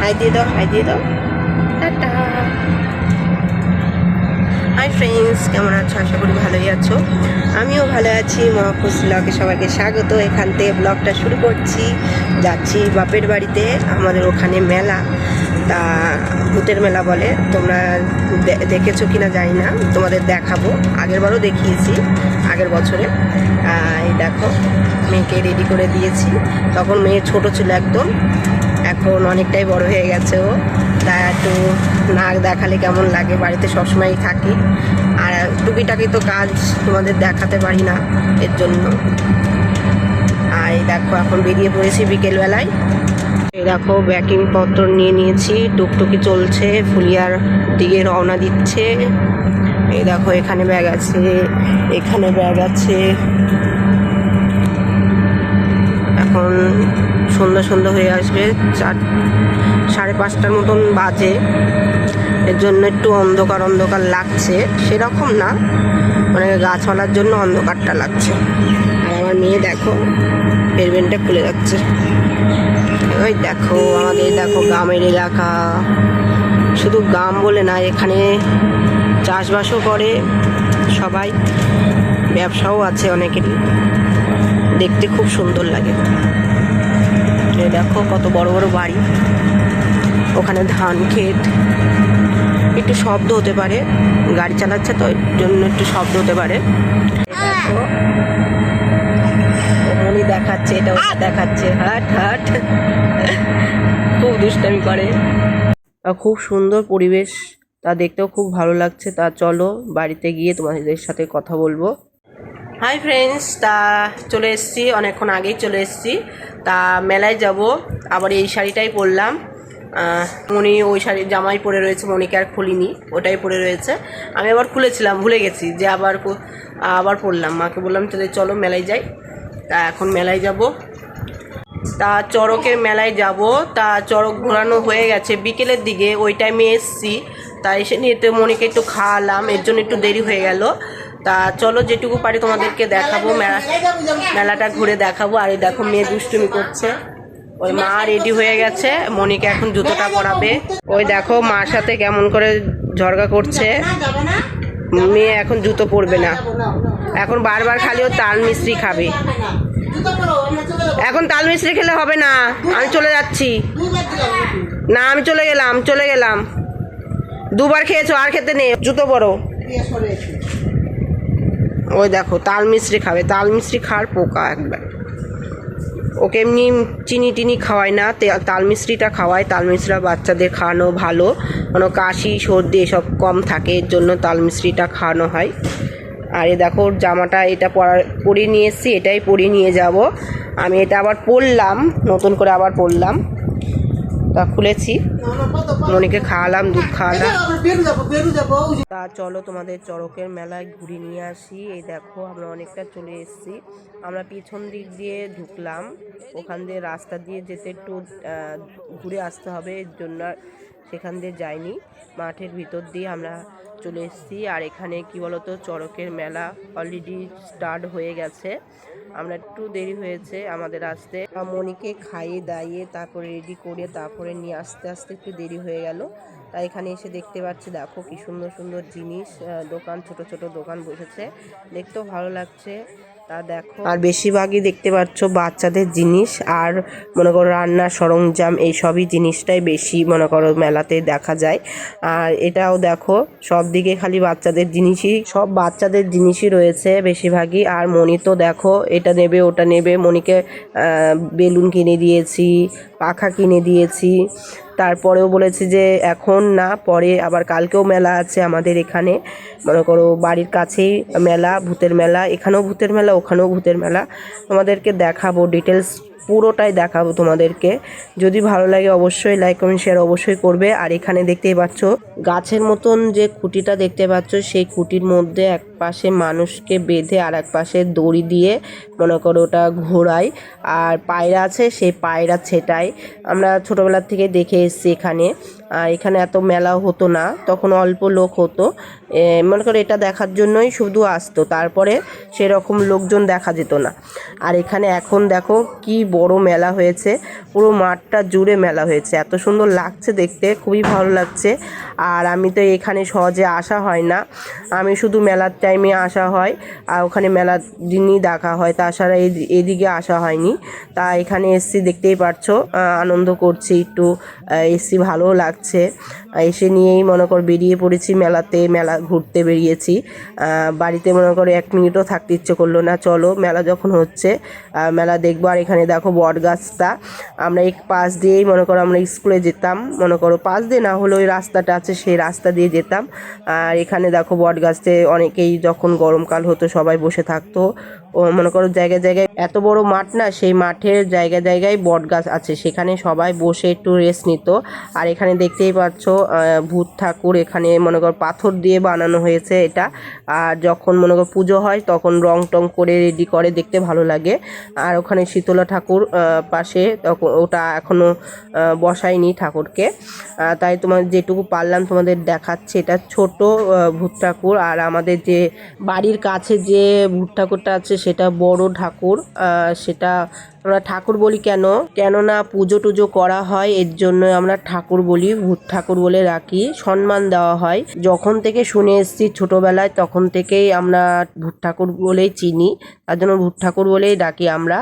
High দিয়ে দাও high দিয়ে দাও টাটা হাই ফ্রেন্ডস কেমন আছো? আশা করি ভালোই আছো। আমিও ভালো আছি। মহাপুষ ব্লগে সবাইকে স্বাগত। এখান থেকে ব্লগটা শুরু করছি। যাচ্ছি বাপের বাড়িতে, আমাদের ওখানে মেলা। তা ভূতের মেলা বলে। তোমরা দেখেছ কিনা জানি না। তোমাদের দেখাবো। আগেরবারও দেখিয়েছি, আগের বছরে। এই দেখো, মেয়েকে রেডি করে দিয়েছি। তখন মেয়ে ছোট ছিল একদম। এখন অনেকটাই বড় হয়ে গেছে ও। তা একটু নাক দেখালে কেমন লাগে? বাড়িতে সবসময়ই থাকি। আর টুকিটাকি তো কাজ তোমাদের দেখাতে পারি না এর জন্য। আর দেখো, এখন বেরিয়ে পড়েছি বিকেলবেলায়। দেখো ব্যাকিং পত্র নিয়ে নিয়েছি। টুকটুকি চলছে, ফুলিয়ার দিকে রওনা দিচ্ছে। এই দেখো, এখানে ব্যাগ আছে, এখানে ব্যাগ আছে। এখন সন্ধ্যা সন্ধ্যা হয়ে আসবে, চার, সাড়ে পাঁচটার মতন বাজে। এর জন্য একটু অন্ধকার অন্ধকার লাগছে। সেরকম না মানে গাছপালার জন্য অন্ধকারটা লাগছে। আর আমার মেয়ে দেখো হেলমেটটা খুলে যাচ্ছে। ওই দেখো আমাদের দেখো গ্রামের এলাকা। শুধু গ্রাম বলে না, এখানে চাষবাসও করে, সবাই ব্যবসাও আছে অনেকেরই। দেখতে খুব সুন্দর লাগে। দেখো কত বড় বড় বাড়ি। ওখানে ধান ক্ষেত। একটু শব্দ হতে পারে, গাড়ি চালাচ্ছে তো জন্য একটু শব্দ হতে পারে। দেখো দেখাচ্ছে, এটা দেখাচ্ছে। হাট হাট। দুষ্টামি করে। তা খুব সুন্দর পরিবেশ। তা দেখতেও খুব ভালো লাগছে। তা চলো বাড়িতে গিয়ে তোমাদের সাথে কথা বলব। হাই ফ্রেন্ডস তা চলে এসেছি। অনেকক্ষণ আগেই চলে এসেছি। তা মেলায় যাব। আবার এই শাড়িটাই পরলাম। মনি ওই শাড়ি জামাই পরে রয়েছে মনিকে আর খুলিনি। ওটাই পরে রয়েছে। আমি আবার খুলেছিলাম ভুলে গেছি যে আবার আবার পরলাম। মাকে বললাম তাহলে চলো মেলায় যাই। তা এখন মেলায় যাব। তা চড়কের মেলায় যাব। তা চড়ক ঘোরানো হয়ে গেছে। বিকেলের দিকে ওই টাইমে এসছি। তা এসে নিয়ে তো মনিকে একটু খাওয়ালাম। এর জন্য একটু দেরি হয়ে গেল। তা চলো যেটুকু পারি তোমাদেরকে দেখাবো। মেলা, মেলাটা ঘুরে দেখাবো। আর এই দেখো, মেয়ে দুষ্টুমি করছে। ওই মা রেডি হয়ে গেছে। মনিকে এখন জুতোটা পরাবে। ওই দেখো, মার সাথে কেমন করে ঝরগা করছে। মেয়ে এখন জুতো পরবে না। এখন বারবার খালি ও তাল মিস্ত্রি খাবে। এখন তাল মিস্ত্রি খেলে হবে না। আমি চলে যাচ্ছি। না, আমি চলে গেলাম চলে গেলাম। দুবার খেয়েছো, আর খেতে নেই। জুতো বড় ওই দেখো, তাল মিস্ত্রি খাবে। তাল মিস্ত্রি খাওয়ার পোকা একবার। ওকে এমনি চিনি টিনি খাওয়ায় না তাল মিস্ত্রিটা খাওয়ায়। তাল মিস্ত্রিটা বাচ্চাদের খাওয়ানো ভালো। কোনো কাশি, সর্দি এসব কম থাকে, এর জন্য তাল মিস্ত্রিটা খাওয়ানো হয়। আর এ দেখো জামাটা এটা পরা, পরিয়ে নিয়ে এসেছি, এটাই পরে নিয়ে যাব। আমি এটা আবার পরলাম, নতুন করে আবার পরলাম। তা খুলেছি। মনিকে খাওয়ালাম, দুধ খাওয়ালাম। তা চলো তোমাদের চড়কের মেলায় ঘুরে নিয়ে আসি। এই দেখো, আমরা অনেকটা চলে এসেছি। আমরা পিছন দিক দিয়ে ঢুকলাম। ওখান দিয়ে রাস্তা দিয়ে যেতে একটু ঘুরে আসতে হবে। এর জন্য সেখান দিয়ে যাইনি। মাঠের ভিতর দিয়ে আমরা চলে এসেছি। আর এখানে কি বলতো, চড়কের মেলা অলরেডি স্টার্ট হয়ে গেছে। আমরা একটু দেরি হয়েছে আমাদের আসতে। মনিকে খাইয়ে দাইয়ে তারপরে রেডি করে তারপরে নিয়ে আসতে আসতে একটু দেরি হয়ে গেল। তাই এখানে এসে দেখতে পাচ্ছি, দেখো কি সুন্দর সুন্দর জিনিস দোকান, ছোট ছোট দোকান বসেছে। দেখতেও ভালো লাগছে। আর বেশিরভাগই দেখতে পাচ্ছ বাচ্চাদের জিনিস, আর মনে করো রান্নার সরঞ্জাম, এই সবই জিনিসটাই বেশি মনে করো মেলাতে দেখা যায়। আর এটাও দেখো, সব দিকে খালি বাচ্চাদের জিনিসই, সব বাচ্চাদের জিনিসই রয়েছে বেশিরভাগই। আর মনি তো দেখো, এটা নেবে, ওটা নেবে। মনিকে বেলুন কিনে দিয়েছি, পাখা কিনে দিয়েছি। তারপরেও বলেছি যে এখন না, পরে আবার কালকেও মেলা আছে আমাদের এখানে। মনে করো বাড়ির কাছেই মেলা, ভূতের মেলা, এখানেও ভূতের মেলা, ওখানেও ভূতের মেলা। তোমাদেরকে দেখাবো ডিটেলস পুরোটাই দেখাবো তোমাদেরকে। যদি ভালো লাগে অবশ্যই লাইক কমেন্ট শেয়ার অবশ্যই করবে। আর এখানে দেখতেই পাচ্ছ, গাছের মতন যে খুঁটিটা দেখতে পাচ্ছ, সেই খুঁটির মধ্যে এক পাশে মানুষকে বেঁধে আর এক পাশে দড়ি দিয়ে, মনে করো ওটা ঘোরায় আর পায়রা আছে সেই পায়রা ছেটায়। আমরা ছোটোবেলার থেকে দেখে এসেছি এখানে। আর এখানে এত মেলা হতো না, তখন অল্প লোক হতো। মনে করো এটা দেখার জন্যই শুধু আসতো, তারপরে সেরকম লোকজন দেখা যেত না। আর এখানে এখন দেখো কি বড় মেলা হয়েছে, পুরো মাঠটা জুড়ে মেলা হয়েছে। এত সুন্দর লাগছে দেখতে, খুবই ভালো লাগছে। আর আমি তো এখানে সহজে আসা হয় না। আমি শুধু মেলার টাইমে আসা হয়, আর ওখানে মেলার দিনই দেখা হয়, তাছাড়া এদিকে আসা হয়নি। তা এখানে এসছি, দেখতেই পারছ আনন্দ করছি একটু এসছি, ভালোও লাগছে। এসে নিয়েই মনে কর বেরিয়ে পড়েছি মেলাতে, মেলা ঘুরতে বেরিয়েছি। বাড়িতে মনে করো এক মিনিটও থাকতে ইচ্ছে করল না, চলো মেলা যখন হচ্ছে মেলা দেখব। আর এখানে দেখো বট গাছটা, আমরা এই পাশ দিয়েই মনে করো আমরা স্কুলে যেতাম, মনে করো পাশ দিয়ে না হলে ওই রাস্তাটা আছে, সেই রাস্তা দিয়ে যেতাম। আর এখানে দেখো বট গাছতে অনেকেই যখন গরমকাল হতো সবাই বসে থাকতো। মনে করো জায়গায় জায়গায় এত বড় মাঠ না, সেই মাঠের জায়গায় জায়গায় বট গাছ আছে। সেখানে সবাই বসে একটু রেস্ট নিত। আর এখানে দেখতেই পাচ্ছ ভূত ঠাকুর এখানে মনে করো পাথর দিয়ে বানানো হয়েছে এটা। আর যখন মনে করো পুজো হয়, তখন রং টং করে রেডি করে, দেখতে ভালো লাগে। আর ওখানে শীতলা ঠাকুর পাশে তখন ওটা এখনও বসায়নি ঠাকুরকে। তাই তোমার যেটুকু পারলাম তোমাদের দেখাচ্ছে। এটা ছোট ভূত ঠাকুর। আর আমাদের যে বাড়ির কাছে যে ভূত ঠাকুরটা আছে সেটা বড় ঠাকুর সেটা আমরা ঠাকুর বলি কেন? কেননা পুজো টুজো করা হয়, এর জন্য আমরা ঠাকুর বলি, ভূত ঠাকুর বলে রাখি, সম্মান দেওয়া হয়। যখন থেকে শুনে এসেছি ছোটবেলায়, তখন থেকেই আমরা ভূত ঠাকুর বলেই চিনি। তার জন্য ভূত ঠাকুর বলেই ডাকি আমরা।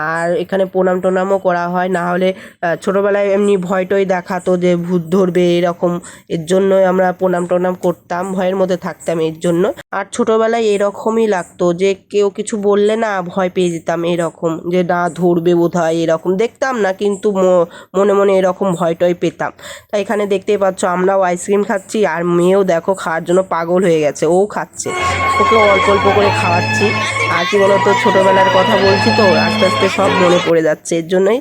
আর এখানে প্রণাম টনামও করা হয়। না হলে ছোটবেলায় এমনি ভয় টয় দেখাতো যে ভূত ধরবে এরকম। এর জন্যই আমরা প্রণাম টোনাম করতাম, ভয়ের মধ্যে থাকতাম এর জন্য। আর ছোটবেলায় এরকমই লাগতো যে কেউ কিছু বললে না ভয় পেয়ে যেতাম এরকম, যে না ধরবে বোধ হয় এরকম। দেখতাম না, কিন্তু মনে মনে এরকম ভয় টয় পেতাম। তাই এখানে দেখতেই পাচ্ছ, আমরাও আইসক্রিম খাচ্ছি, আর মেয়েও দেখো খাওয়ার জন্য পাগল হয়ে গেছে, ও খাচ্ছে। ওকেও অল্প অল্প করে খাওয়াচ্ছি। আর কি বলতো, ছোটোবেলার কথা বলছি তো, আস্তে আস্তে সব মনে পড়ে যাচ্ছে, এর জন্যই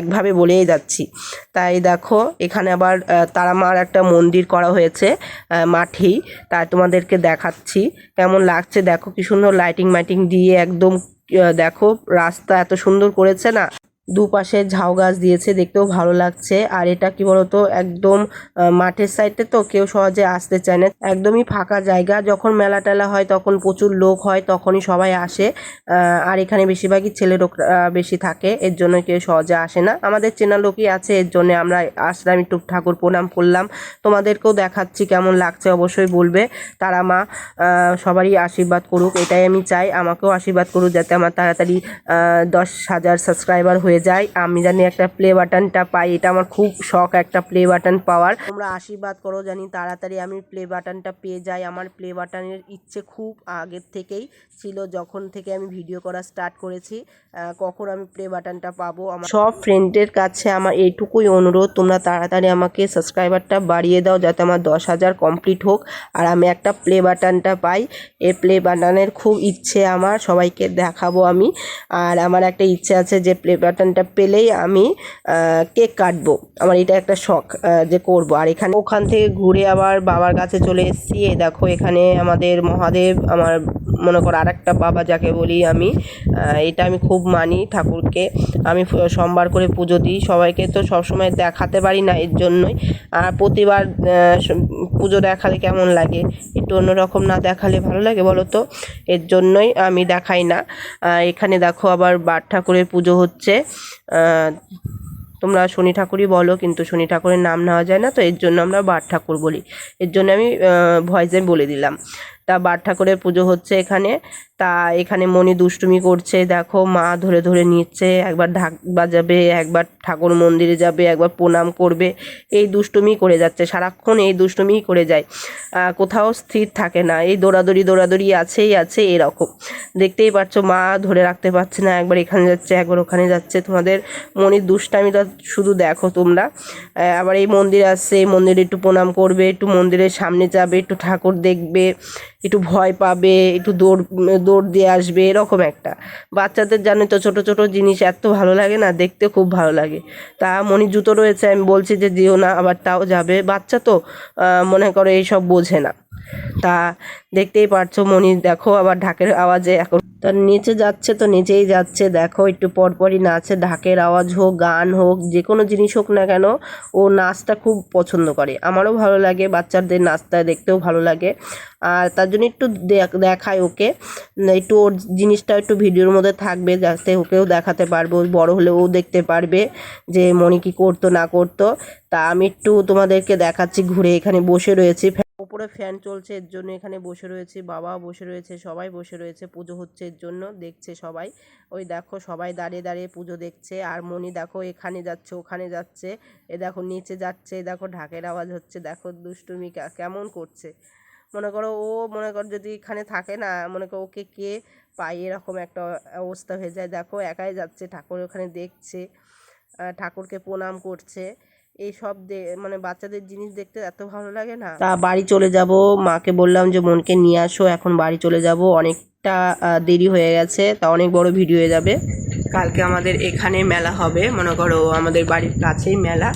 একভাবে বলেই যাচ্ছি। তাই দেখো, এখানে আবার তারা মার একটা মন্দির করা হয়েছে মাঠেই। তাই তোমাদেরকে দেখাচ্ছি, কেমন লাগছে দেখো, কি সুন্দর লাইটিং মাইটিং দিয়ে একদম দেখো রাস্তা এত সুন্দর করেছে না। দুপাশে ঝাউ গাছ দিয়েছে, দেখতেও ভালো লাগছে। আর এটা কি বলতো, একদম মাঠের সাইডে তো কেউ সহজে আসতে চায় না। একদমই ফাঁকা জায়গা, যখন মেলা টেলা হয়, তখন প্রচুর লোক হয়, তখনই সবাই আসে। আর এখানে বেশিরভাগই ছেলে লোক বেশি থাকে, এর জন্য কেউ সহজে আসে না। আমাদের চেনা লোকই আছে, এর জন্য আমরা আসলাম, একটু ঠাকুর প্রণাম করলাম। তোমাদেরকেও দেখাচ্ছি কেমন লাগছে, অবশ্যই বলবে। তারা মা সবারই আশীর্বাদ করুক, এটাই আমি চাই। আমাকেও আশীর্বাদ করুক, যাতে আমার তাড়াতাড়ি দশ হাজার সাবস্ক্রাইবার হয়ে যায়। আমি জানি একটা প্লে বাটনটা পাই। এটা আমার খুব শখ, একটা প্লে বাটন পাওয়ার। তোমরা আশীর্বাদ করো, জানি তাড়াতাড়ি আমি প্লে বাটনটা পেয়ে যাই। আমার প্লে বাটনের ইচ্ছে খুব আগের থেকেই ছিল, যখন থেকে আমি ভিডিও করা স্টার্ট করেছি। কখন আমি প্লে বাটনটা পাবো? আমার সব ফ্রেন্ডের কাছে আমার এইটুকুই অনুরোধ। তোমরা তাড়াতাড়ি আমাকে সাবস্ক্রাইবারটা বাড়িয়ে দাও, যাতে আমার দশ হাজার কমপ্লিট হোক। আর আমি একটা প্লে বাটনটা পাই। এই প্লে বাটনের খুব ইচ্ছে আমার। সবাইকে দেখাবো আমি। আর আমার একটা ইচ্ছে আছে যে প্লে বাটনটা পেলেই আমি কেক কাটবো। আমার এটা একটা শখ যে করব। আর এখানে ওখান থেকে ঘুরে আবার বাবার কাছে চলে এসেছি। এই দেখো এখানে আমাদের মহাদেব, আমার মনে করো আর একটা বাবা যাকে বলি আমি এটা আমি খুব মানি ঠাকুরকে। আমি সোমবার করে পুজো দিই। সবাইকে তো সবসময় দেখাতে পারি না এর জন্যই। আর প্রতিবার পুজো দেখালে কেমন লাগে? একটু অন্যরকম না দেখালে ভালো লাগে বলো তো? এর জন্যই আমি দেখাই না। এখানে দেখো আবার বাট ঠাকুরের পুজো হচ্ছে। তোমরা শনি ঠাকুরই বলো, কিন্তু শনি ঠাকুরের নাম নেওয়া যায় না, তো এর জন্য আমরা বার ঠাকুর বলি। এর জন্য আমি ভয়েসে বলে দিলাম। তা বার ঠাকুরের পুজো হচ্ছে এখানে তা এখানে মণি দুষ্টুমি করছে, দেখো মা ধরে ধরে নিচ্ছে, একবার ঢাক বাজাবে, একবার ঠাকুর মন্দিরে যাবে, একবার প্রণাম করবে, এই দুষ্টুমি করে যাচ্ছে, সারাক্ষণ এই দুষ্টুমিই করে যায়। কোথাও স্থির থাকে না, এই দৌড়াদৌড়ি দৌড়াদৌড়ি আছেই আছে এরকম। দেখতেই পাচ্ছ মা ধরে রাখতে পারছে না, একবার এখানে যাচ্ছে, একবার ওখানে যাচ্ছে, তোমাদের মনির দুষ্টামিটা শুধু দেখো তোমরা। আবার এই মন্দির আসছে, এই মন্দিরে একটু প্রণাম করবে, একটু মন্দিরের সামনে যাবে, একটু ঠাকুর দেখবে, একটু ভয় পাবে, একটু দৌড় দৌড় দিয়ে আসবে, এরকম একটা। বাচ্চাদের জানো তো ছোট ছোট জিনিস এত ভালো লাগে না, দেখতে খুব ভালো লাগে। তা মনি জুতো রয়েছে, আমি বলছি যে দিও না, আবার তাও যাবে। বাচ্চা তো মনে করো এইসব বোঝে না। তা দেখতেই পারছ মনি, দেখো আবার ঢাকের আওয়াজে এখন। তা নিচে যাচ্ছে তো নিচেই যাচ্ছে, দেখো একটু পরপরই নাচে, ঢাকের আওয়াজ হোক, গান হোক, যে কোনো জিনিস হোক না কেন, ও নাচটা খুব পছন্দ করে। আমারও ভালো লাগে, বাচ্চাদের নাচটা দেখতেও ভালো লাগে। আর তার জন্য একটু দেখ- দেখাই ওকে। একটু ওর জিনিসটা একটু ভিডিওর মধ্যে থাকবে, যাতে ওকেও দেখাতে পারব, বড় হলে ও দেখতে পারবে যে মনি কি করতো, না করতো। তা আমি একটু তোমাদেরকে দেখাচ্ছি, ঘুরে এখানে বসে রয়েছি উপরে ফ্যান চলছে এর জন্য এখানে বসে রয়েছে বাবা বসে রয়েছে, সবাই বসে রয়েছে, পুজো হচ্ছে এর জন্য, দেখছে সবাই। ওই দেখো সবাই দাঁড়িয়ে দাঁড়িয়ে পুজো দেখছে, আর মনি দেখো এখানে যাচ্ছে, ওখানে যাচ্ছে, এ দেখো নিচে যাচ্ছে, এ দেখো ঢাকের আওয়াজ হচ্ছে, দেখো দুষ্টুমি কেমন করছে। মনে করো ও, মনে করো যদি এখানে থাকে না, মনে করো ওকে কে পায়, এরকম একটা অবস্থা হয়ে যায়। দেখো একাই যাচ্ছে, ঠাকুর ওখানে দেখছে ঠাকুরকে প্রণাম করছে। এই সব মানে বাচ্চাদের জিনিস দেখতে এত ভালো লাগে না। তা বাড়ি চলে যাব, মাকে বললাম যে, মনকে নিয়ে আসো, এখন বাড়ি চলে যাব। অনেকটা দেরি হয়ে গেছে, তা অনেক বড় ভিডিও হয়ে যাবে। কালকে আমাদের এখানে মেলা হবে, মনে করো, আমাদের বাড়ির কাছেই মেলা।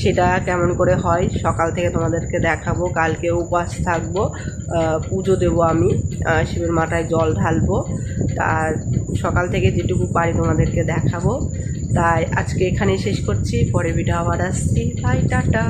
সেটা কেমন করে হয় সকাল থেকে তোমাদেরকে দেখাবো। কালকে উপাস থাকব পুজো দেবো আমি শিবের মাথায় জল ঢালবো। তার সকাল থেকে যেটুকু পারি তোমাদেরকে দেখাবো। তাই আজকে এখানেই শেষ করছি, পরে ভিডিও আবার আসছি। তাই টাটা।